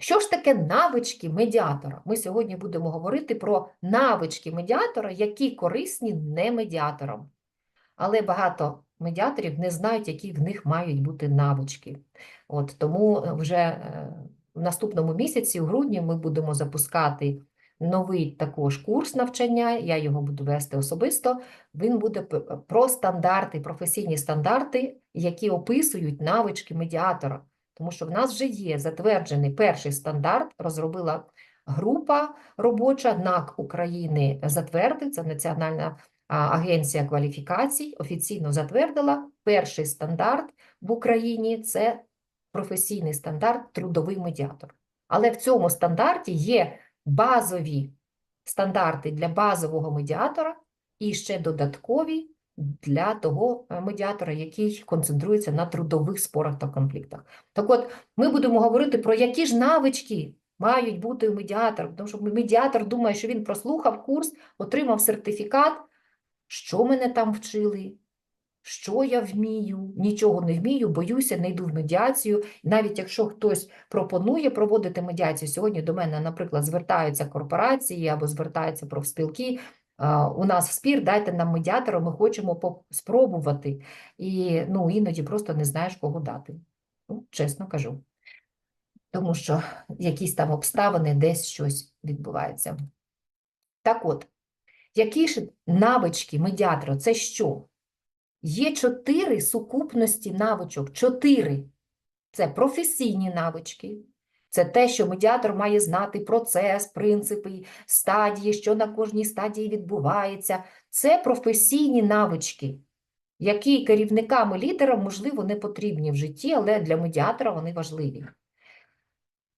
Що ж таке навички медіатора? Ми сьогодні будемо говорити про навички медіатора, які корисні не медіаторам. Але багато медіаторів не знають, які в них мають бути навички. От, тому вже е, в наступному місяці, у грудні, ми будемо запускати новий також курс навчання. Я його буду вести особисто. Він буде про стандарти, професійні стандарти, які описують навички медіатора. Тому що в нас вже є затверджений перший стандарт, розробила група робоча НАК України затвердив, це Національна агенція кваліфікацій, офіційно затвердила перший стандарт в Україні це професійний стандарт трудовий медіатор. Але в цьому стандарті є базові стандарти для базового медіатора і ще додаткові для того е, медіатора, який концентрується на трудових спорах та конфліктах. Так от, ми будемо говорити про які ж навички мають бути у медіатора, тому що медіатор думає, що він прослухав курс, отримав сертифікат, що мене там вчили, що я вмію, нічого не вмію, боюся, не йду в медіацію. Навіть якщо хтось пропонує проводити медіацію, сьогодні до мене, наприклад, звертаються корпорації або звертаються профспілки, у нас в спір, дайте нам медіатора, ми хочемо спробувати. І ну, іноді просто не знаєш, кого дати. Ну, чесно кажу. Тому що якісь там обставини, десь щось відбувається. Так от, які ж навички медіатора? Це що? Є чотири сукупності навичок. Чотири. Це професійні навички. Це те, що медіатор має знати процес, принципи, стадії, що на кожній стадії відбувається. Це професійні навички, які керівникам і лідерам, можливо, не потрібні в житті, але для медіатора вони важливі.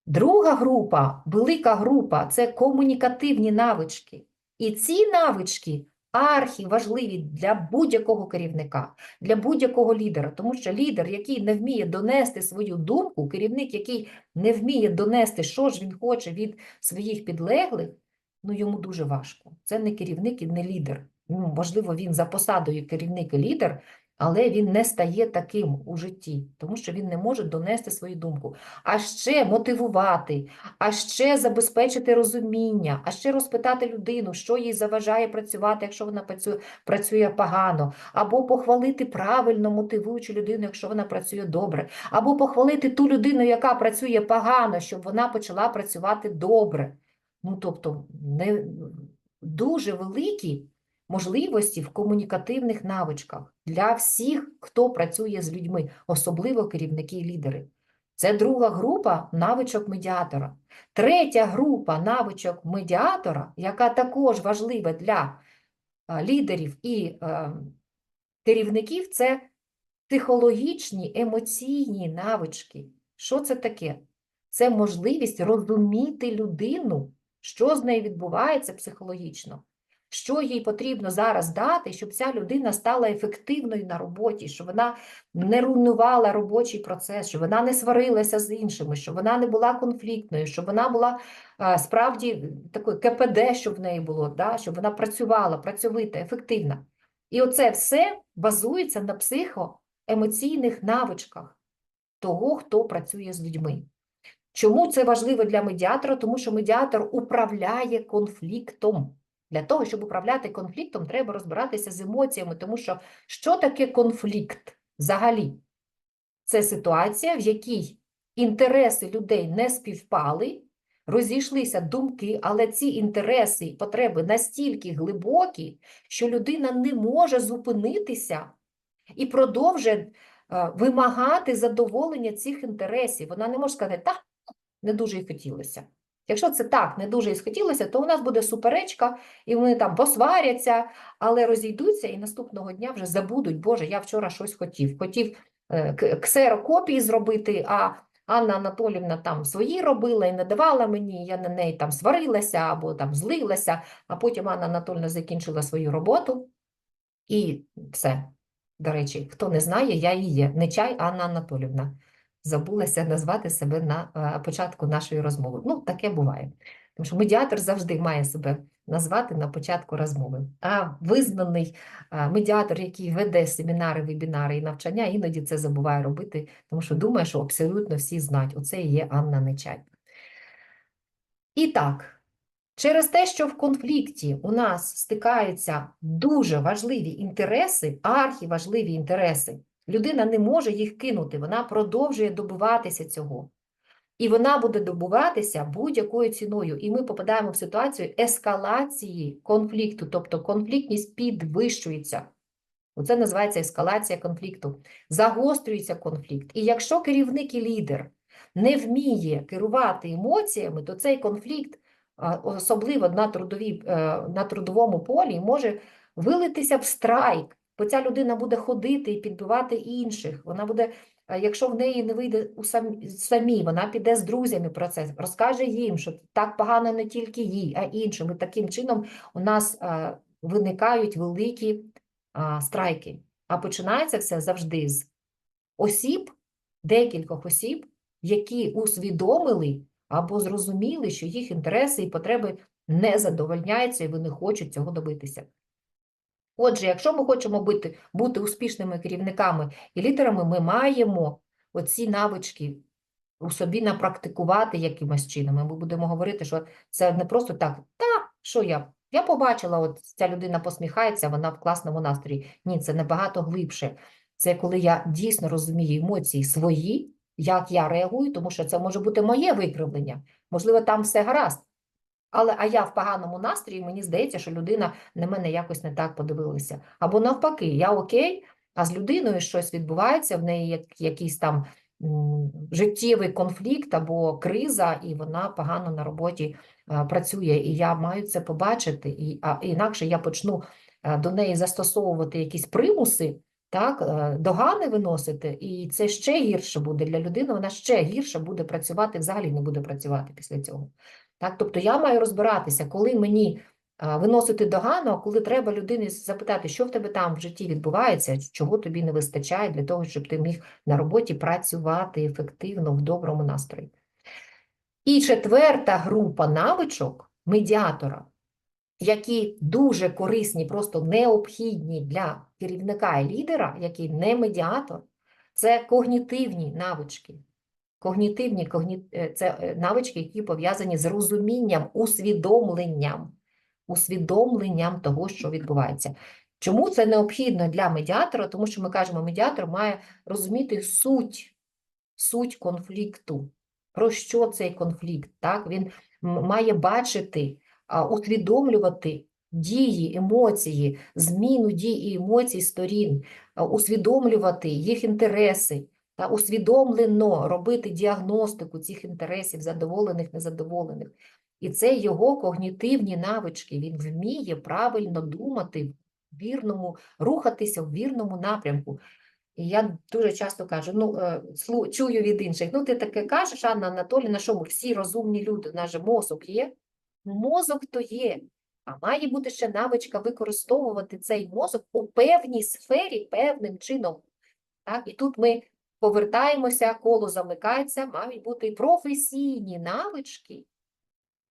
Друга група, велика група це комунікативні навички. І ці навички архіважливі для будь-якого керівника, для будь-якого лідера, тому що лідер, який не вміє донести свою думку, керівник, який не вміє донести, що ж він хоче від своїх підлеглих, ну йому дуже важко. Це не керівник і не лідер. Ну, можливо, він за посадою керівник і лідер, але він не стає таким у житті, тому що він не може донести свою думку. А ще мотивувати, а ще забезпечити розуміння, а ще розпитати людину, що їй заважає працювати, якщо вона працює, погано, або похвалити правильно мотивуючу людину, якщо вона працює добре, або похвалити ту людину, яка працює погано, щоб вона почала працювати добре. Ну, тобто, не дуже великі можливості в комунікативних навичках для всіх, хто працює з людьми, особливо керівники і лідери. Це друга група навичок медіатора. Третя група навичок медіатора, яка також важлива для лідерів і е, керівників, це психологічні, емоційні навички. Що це таке? Це можливість розуміти людину, що з нею відбувається психологічно, що їй потрібно зараз дати, щоб ця людина стала ефективною на роботі, щоб вона не руйнувала робочий процес, щоб вона не сварилася з іншими, щоб вона не була конфліктною, щоб вона була а, справді такою КПД, щоб в неї було, да? щоб вона працювала, працьовита, ефективна. І оце все базується на психоемоційних навичках того, хто працює з людьми. Чому це важливо для медіатора? Тому що медіатор управляє конфліктом. Для того, щоб управляти конфліктом, треба розбиратися з емоціями, тому що що таке конфлікт взагалі? Це ситуація, в якій інтереси людей не співпали, розійшлися думки, але ці інтереси і потреби настільки глибокі, що людина не може зупинитися і продовжує е, вимагати задоволення цих інтересів. Вона не може сказати, так, не дуже й хотілося. Якщо це так, не дуже і схотілося, то у нас буде суперечка, і вони там посваряться, але розійдуться і наступного дня вже забудуть, Боже, я вчора щось хотів. Хотів е, ксерокопії зробити, а Анна Анатолівна там свої робила і не давала мені, я на неї там сварилася або там злилася, а потім Анна Анатолівна закінчила свою роботу і все. До речі, хто не знає, я є. Не чай Анна Анатолівна. Забулася назвати себе на е, початку нашої розмови. Ну, таке буває. Тому що медіатор завжди має себе назвати на початку розмови. А визнаний е, медіатор, який веде семінари, вебінари і навчання, іноді це забуває робити, тому що думає, що абсолютно всі знають. Оце і є Анна Нечай. І так, через те, що в конфлікті у нас стикаються дуже важливі інтереси, архіважливі інтереси, людина не може їх кинути, вона продовжує добиватися цього. І вона буде добуватися будь-якою ціною. І ми попадаємо в ситуацію ескалації конфлікту, тобто конфліктність підвищується. Оце називається ескалація конфлікту. Загострюється конфлікт. І якщо керівник і лідер не вміє керувати емоціями, то цей конфлікт, особливо на, трудовій, е, на трудовому полі, може вилитися в страйк, бо ця людина буде ходити і підбивати інших. Вона буде, е, якщо в неї не вийде у сам- самі, вона піде з друзями про це, розкаже їм, що так погано не тільки їй, а іншим. І таким чином у нас е, виникають великі а, страйки. А починається все завжди з осіб, декількох осіб, які усвідомили або зрозуміли, що їх інтереси і потреби не задовольняються, і вони хочуть цього добитися. Отже, якщо ми хочемо бути, бути успішними керівниками і лідерами, ми маємо оці навички у собі напрактикувати якимось чином. Ми будемо говорити, що це не просто так, та, що я? Я побачила, от ця людина посміхається, вона в класному настрої. Ні, це набагато глибше. Це коли я дійсно розумію емоції свої, як я реагую, тому що це може бути моє викривлення. Можливо, там все гаразд. Але а я в поганому настрої, мені здається, що людина на мене якось не так подивилася. Або навпаки, я окей, а з людиною щось відбувається, в неї як, якийсь там життєвий конфлікт або криза, і вона погано на роботі е, працює. І я маю це побачити, і, а інакше я почну е, до неї застосовувати якісь примуси, так, е, догани виносити, і це ще гірше буде для людини, вона ще гірше буде працювати, взагалі не буде працювати після цього. Так, тобто я маю розбиратися, коли мені виносити догану, а коли треба людині запитати, що в тебе там в житті відбувається, чого тобі не вистачає для того, щоб ти міг на роботі працювати ефективно в доброму настрої. І четверта група навичок медіатора, які дуже корисні, просто необхідні для керівника і лідера, який не медіатор, це когнітивні навички. Когнітивні когні... е, це е, навички, які пов'язані з розумінням, усвідомленням, усвідомленням того, що відбувається. Чому це необхідно для медіатора? Тому що ми кажемо, медіатор має розуміти суть, суть конфлікту. Про що цей конфлікт? Так? Він має бачити, усвідомлювати дії, емоції, зміну дій і емоцій сторін, усвідомлювати їх інтереси усвідомлено робити діагностику цих інтересів, задоволених, незадоволених. І це його когнітивні навички. Він вміє правильно думати, вірному, рухатися в вірному напрямку. І я дуже часто кажу, ну, е, чую від інших, ну ти таке кажеш, Анна Анатоліївна, що ми всі розумні люди, у нас же мозок є. Мозок то є, а має бути ще навичка використовувати цей мозок у певній сфері певним чином. Так? І тут ми повертаємося, коло замикається, мають бути професійні навички,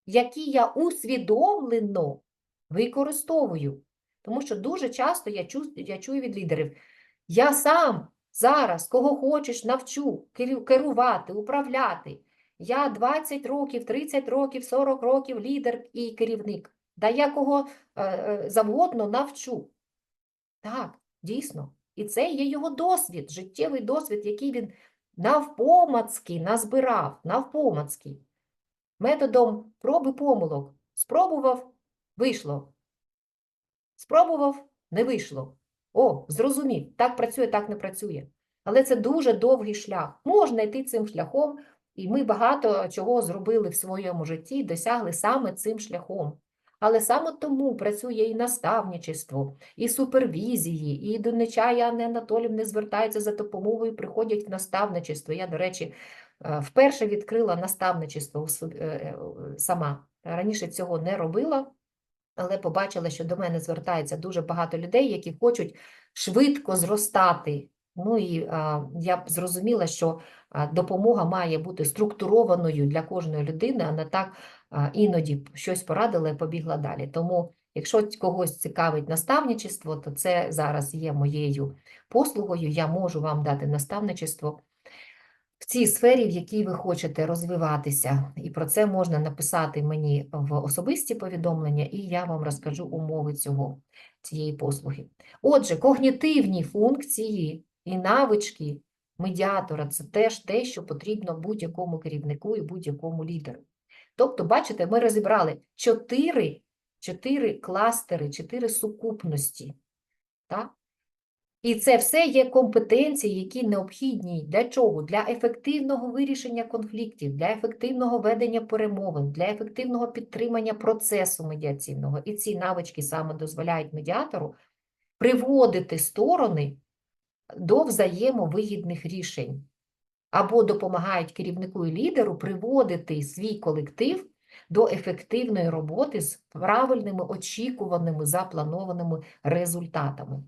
які я усвідомлено використовую. Тому що дуже часто я чую, я чую від лідерів, я сам зараз, кого хочеш, навчу керувати, управляти. Я 20 років, 30 років, 40 років лідер і керівник. Да я кого е, е, завгодно навчу. Так, дійсно. І це є його досвід, життєвий досвід, який він навпомацки назбирав, навпомацки. Методом проби помилок. Спробував, вийшло. Спробував, не вийшло. О, зрозумів, так працює, так не працює. Але це дуже довгий шлях. Можна йти цим шляхом, і ми багато чого зробили в своєму житті, досягли саме цим шляхом. Але саме тому працює і наставничество, і супервізії, і до Нечая Анни Анатолівни звертаються за допомогою, приходять в наставничество. Я, до речі, е, вперше відкрила наставничество е, е, сама. Раніше цього не робила, але побачила, що до мене звертається дуже багато людей, які хочуть швидко зростати. Ну і а, я зрозуміла, що допомога має бути структурованою для кожної людини, а не так іноді щось порадила і побігла далі. Тому, якщо когось цікавить наставничество, то це зараз є моєю послугою. Я можу вам дати наставничество. в цій сфері, в якій ви хочете розвиватися. І про це можна написати мені в особисті повідомлення, і я вам розкажу умови цього, цієї послуги. Отже, когнітивні функції і навички медіатора це теж те, що потрібно будь-якому керівнику і будь-якому лідеру. Тобто, бачите, ми розібрали чотири, чотири кластери, чотири сукупності. Так? І це все є компетенції, які необхідні для чого? Для ефективного вирішення конфліктів, для ефективного ведення перемовин, для ефективного підтримання процесу медіаційного. І ці навички саме дозволяють медіатору приводити сторони до взаємовигідних рішень або допомагають керівнику і лідеру приводити свій колектив до ефективної роботи з правильними очікуваними запланованими результатами.